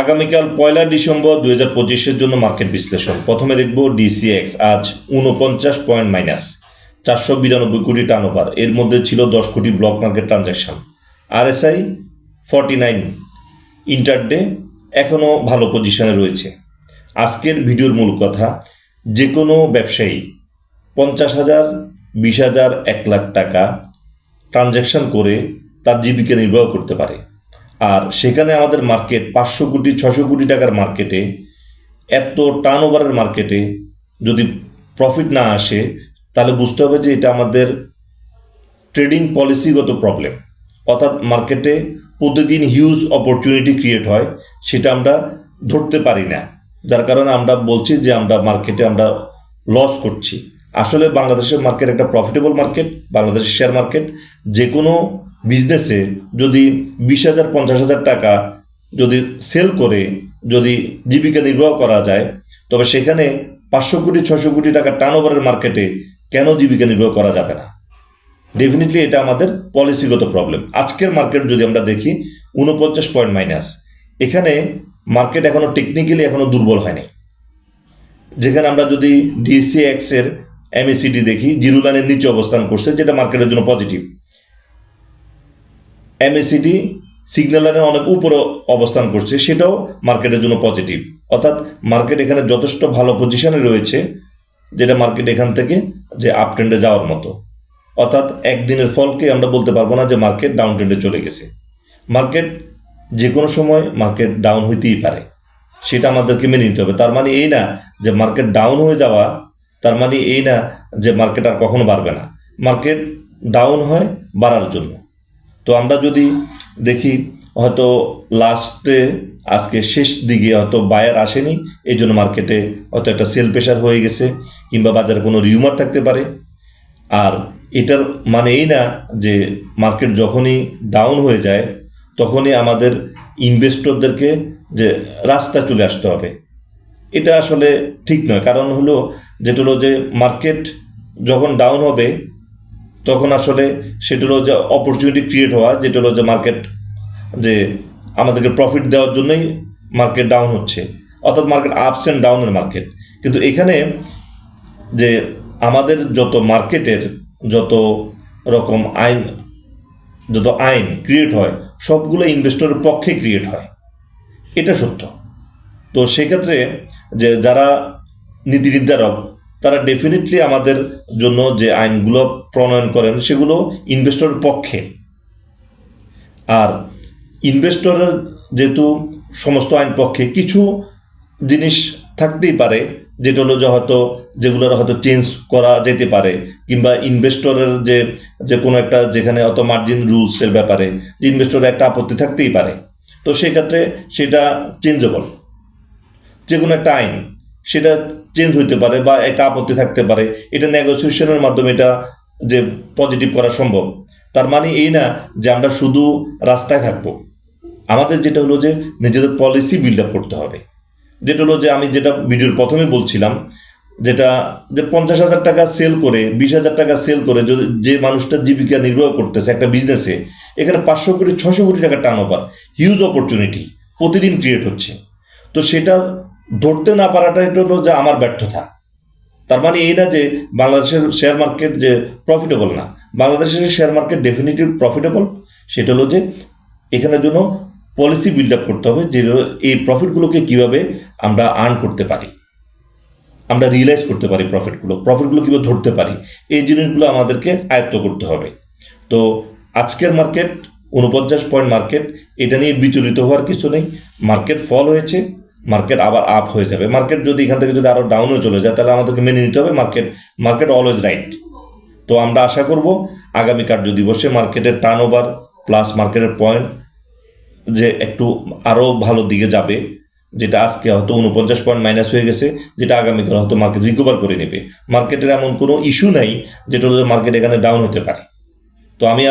আগামীকাল পয়লা ডিসেম্বর দুই হাজার পঁচিশের জন্য মার্কেট বিশ্লেষণ। প্রথমে দেখব ডিসিএক্স আজ উনপঞ্চাশ পয়েন্ট মাইনাস, চারশো বিরানব্বই কোটি টার্ন ওভার এর মধ্যে ছিল দশ কোটি block market transaction RSI forty nine intraday এখনও ভালো পজিশনে রয়েছে। আজকের ভিডিওর মূল কথা যে কোনো ব্যবসায়ী পঞ্চাশ হাজার, বিশ হাজার, এক লাখ টাকা ট্রানজ্যাকশন করে তার জীবিকা নির্বাহ করতে পারে। আর সেখানে আমাদের মার্কেট পাঁচশো কোটি ছশো কোটি টাকার মার্কেটে এত টার্ন ওভারের মার্কেটে যদি প্রফিট না আসে, তাহলে বুঝতে হবে যে এটা আমাদের ট্রেডিং পলিসিগত প্রবলেম অর্থাৎ মার্কেটে প্রতিদিন হিউজ অপরচুনিটি ক্রিয়েট হয়, সেটা আমরা ধরতে পারি না। যার কারণে আমরা বলছি যে আমরা মার্কেটে আমরা লস করছি। আসলে বাংলাদেশের মার্কেট একটা প্রফিটেবল মার্কেট বাংলাদেশের শেয়ার মার্কেট যে কোনো বিজনেসে যদি বিশ হাজার, পঞ্চাশ হাজার টাকা যদি সেল করে, যদি জীবিকা নির্বাহ করা যায়, তবে সেখানে পাঁচশো কোটি ছশো কোটি টাকা টার্ন ওভারের মার্কেটে কেন জীবিকা নির্বাহ করা যাবে না? ডেফিনেটলি এটা আমাদের পলিসিগত প্রবলেম আজকের মার্কেট যদি আমরা দেখি উনপঞ্চাশ পয়েন্ট মাইনাস এখানে মার্কেট এখনও টেকনিক্যালি এখনও দুর্বল হয়নি। যেখানে আমরা যদি ডিসিএক্স এর এমএসিডি দেখি জিরো লাইনের নিচে অবস্থান করছে, যেটা মার্কেটের জন্য পজিটিভ এমএসিডি সিগন্যাল লাইনের অনেক উপরে অবস্থান করছে, সেটাও মার্কেটের জন্য পজিটিভ অর্থাৎ মার্কেট এখানে যথেষ্ট ভালো পজিশনে রয়েছে, যেটা মার্কেট এখান থেকে যে আপ ট্রেন্ডে যাওয়ার মতো। অর্থাৎ একদিনের ফলকে আমরা বলতে পারব না যে মার্কেট ডাউন ট্রেন্ডে চলে গেছে। মার্কেট যে কোনো সময় মার্কেট ডাউন হইতেই পারে, সেটা আমাদেরকে মেনে নিতে হবে। তার মানে এই না যে মার্কেট ডাউন হয়ে যাওয়া, তার মানে এই না যে মার্কেট আর কখনো বাড়বে না। মার্কেট ডাউন হয় বাড়ার জন্য। তো আমরা যদি দেখি, হয়তো লাস্টে আজকে শেষ দিকে হয়তো বায়ার আসেনি এই জন্য মার্কেটে হয়তো একটা সেল প্রেশার হয়ে গেছে, কিংবা বাজারে কোনো রিউমার থাকতে পারে। আর এটার মানে এই না যে মার্কেট যখনই ডাউন হয়ে যায়, তখনই আমাদের ইনভেস্টরদেরকে যে রাস্তা চলে আসতে হবে। এটা আসলে ঠিক নয়। কারণ হলো, যেটা হলো যে মার্কেট যখন ডাউন হবে তখন আসলে সেটা হলো যে অপরচুনিটি ক্রিয়েট হওয়া, যেটা হলো যে মার্কেট যে আমাদেরকে প্রফিট দেওয়ার জন্যই মার্কেট ডাউন হচ্ছে। অর্থাৎ মার্কেট আপস অ্যান্ড ডাউনের মার্কেট কিন্তু এখানে যে আমাদের যত মার্কেটের যত রকম আইন, যত আইন ক্রিয়েট হয়, সবগুলো ইনভেস্টরের পক্ষে ক্রিয়েট হয়। এটা সত্য। তো সেক্ষেত্রে যে যারা নীতি নির্ধারক তারা ডেফিনেটলি আমাদের জন্য যে আইনগুলো প্রণয়ন করেন, সেগুলো ইনভেস্টরের পক্ষে। আর ইনভেস্টরের যেহেতু সমস্ত আইন পক্ষে, কিছু জিনিস থাকতেই পারে, যেটা হলো যে হয়তো যেগুলোর হয়তো চেঞ্জ করা যেতে পারে, কিংবা ইনভেস্টরের যে যে কোনো একটা যেখানে অত মার্জিন রুলসের ব্যাপারে, যে ইনভেস্টরের একটা আপত্তি থাকতেই পারে। তো সেক্ষেত্রে সেটা চেঞ্জেবল যে কোনো একটা আইন, সেটা চেঞ্জ হইতে পারে বা একটা আপত্তি থাকতে পারে, এটা নেগোসিয়েশনের মাধ্যমে এটা যে পজিটিভ করা সম্ভব। তার মানে এই না যে আমরা শুধু রাস্তায় থাকব। আমাদের যেটা হলো যে নিজেদের পলিসি বিল্ড আপ করতে হবে। যেটা হলো যে আমি যেটা ভিডিওর প্রথমে বলছিলাম, যেটা যে পঞ্চাশ হাজার টাকা সেল করে, বিশ হাজার টাকা সেল করে যদি যে মানুষটা জীবিকা নির্বাহ করতেছে একটা বিজনেসে এখানে পাঁচশো কোটি ছশো কোটি টাকা টার্ন হিউজ অপরচুনিটি প্রতিদিন ক্রিয়েট হচ্ছে। তো সেটা ধরতে না পারাটা এটা হলো যে আমার ব্যর্থতা। তার মানে এই না যে বাংলাদেশের শেয়ার মার্কেট যে প্রফিটেবল না, বাংলাদেশের শেয়ার মার্কেট ডেফিনেটলি প্রফিটেবল সেটা হলো যে এখানের জন্য পলিসি বিল্ড আপ করতে হবে যে এই প্রফিটগুলোকে কীভাবে আমরা আর্ন করতে পারি। আমরা রিয়েলাইজ করতে পারি প্রফিটগুলো প্রফিটগুলো কীভাবে ধরতে পারি, এই জিনিসগুলো আমাদেরকে আয়ত্ত করতে হবে। তো আজকের মার্কেট উনপঞ্চাশ পয়েন্ট মার্কেট এটা নিয়ে বিচলিত হওয়ার কিছু নেই। মার্কেট ফল হয়েছে। মার্কেট আবার আপ হয়ে যাবে। মার্কেট যদি এখান থেকে যদি আরও ডাউনও চলে যায়, তাহলে আমাদেরকে মেনে নিতে হবে, মার্কেট মার্কেট অলওয়েজ রাইট তো আমরা আশা করব আগামী কার্য দিবসে মার্কেটের টার্ন ওভার প্লাস মার্কেটের পয়েন্ট যে একটু আরও ভালো দিকে যাবে, যেটা আজকে হয়তো উনপঞ্চাশ পয়েন্ট মাইনাস হয়ে গেছে, যেটা আগামীকাল হয়তো মার্কেট রিকভার করে নেবে। মার্কেটের এমন কোনো ইস্যু নাই, যেটা হলো মার্কেট এখানে ডাউন হতে পারে। তো আমি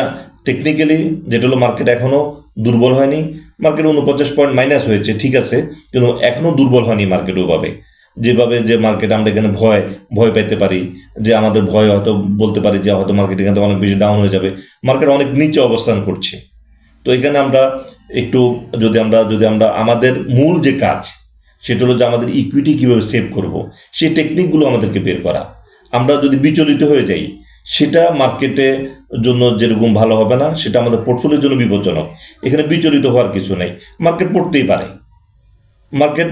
টেকনিক্যালি যেটা হলো মার্কেট এখনও দুর্বল হয়নি মার্কেট উনপঞ্চাশ পয়েন্ট মাইনাস হয়েছে, ঠিক আছে, কিন্তু এখনও দুর্বল হয়নি মার্কেট ওভাবে। যেভাবে যে মার্কেট আমরা এখানে ভয় ভয় পেতে পারি, যে আমাদের ভয় হয়তো বলতে পারি যে হয়তো মার্কেট এখানে অনেক বেশি ডাউন হয়ে যাবে মার্কেট অনেক নিচে অবস্থান করছে। তো এখানে আমরা একটু যদি আমরা যদি আমরা আমাদের মূল যে কাজ, সেটা হলো যে আমাদের ইকুইটি কীভাবে সেভ করব, সেই টেকনিকগুলো আমাদেরকে বের করা। আমরা যদি বিচলিত হয়ে যাই সেটা মার্কেটে জন্য যেরকম ভালো হবে না, সেটা আমাদের পোর্টফোলিওর জন্য বিপজ্জনক। এখানে বিচলিত হওয়ার কিছু নেই। মার্কেট পড়তেই পারে। মার্কেট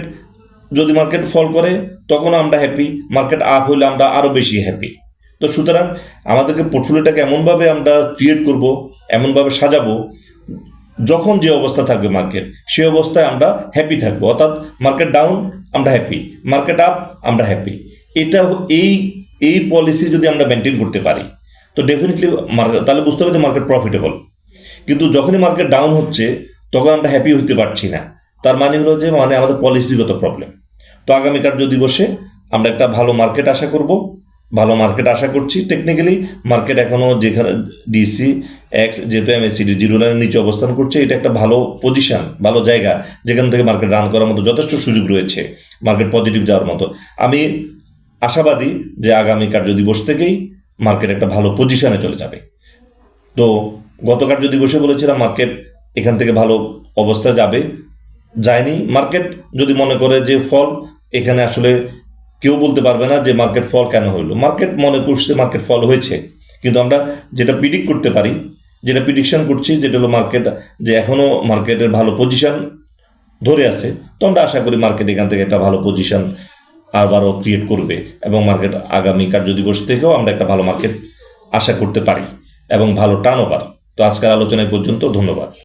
যদি মার্কেট ফল করে, তখন আমরা হ্যাপি মার্কেট আপ হলে আমরা আরও বেশি হ্যাপি তো সুতরাং আমাদেরকে পোর্টফোলিওটাকে এমনভাবে আমরা ক্রিয়েট করব, এমনভাবে সাজাবো, যখন যে অবস্থা থাকবে মার্কেট সেই অবস্থায় আমরা হ্যাপি থাকব। অর্থাৎ মার্কেট ডাউন আমরা হ্যাপি মার্কেট আপ আমরা হ্যাপি এটা এই এই পলিসি যদি আমরা মেনটেন করতে পারি, তো ডেফিনেটলি মার্কেট তাহলে বুঝতে হবে যে মার্কেট প্রফিটেবল কিন্তু যখনই মার্কেট ডাউন হচ্ছে, তখন আমরা হ্যাপি হতে পারছি না। তার মানে হলো যে মানে আমাদের পলিসিগত প্রবলেম তো আগামীকাল যদি বসে, আমরা একটা ভালো মার্কেট আশা করব। ভালো মার্কেট আশা করছি টেকনিক্যালি মার্কেট এখনও যেখানে ডিসি এক্স যেহেতু এমএসিডি জিরো লাইনের নিচে অবস্থান করছে, এটা একটা ভালো পজিশন ভালো জায়গা, যেখান থেকে মার্কেট রান করার মতো যথেষ্ট সুযোগ রয়েছে মার্কেট পজিটিভ যাওয়ার মতো। আমি আশাবাদী যে আগামী কার্য দিবস থেকেই মার্কেট একটা ভালো পজিশনে চলে যাবে। তো গতকাল যদি বসে বলেছিলাম মার্কেট এখান থেকে ভালো অবস্থা যাবে। যায়নি। মার্কেট যদি মনে করে যে ফল এখানে আসলে কেউ বলতে পারবে না যে মার্কেট ফল কেন হইল মার্কেট মনে করছে মার্কেট ফল হয়েছে। কিন্তু আমরা যেটা প্রিডিক্ট করতে পারি, যেটা প্রিডিকশন করছি, যেটা হলো মার্কেট যে এখনও মার্কেটের ভালো পজিশন ধরে আছে, তো আমরা আশা করি মার্কেট এখান থেকে একটা ভালো পজিশন আবারও ক্রিয়েট করবে এবং মার্কেট আগামী কার্য দিবস থেকেও আমরা একটা ভালো মার্কেট আশা করতে পারি এবং ভালো টার্ন ওভার তো আজকের আলোচনায় পর্যন্ত ধন্যবাদ।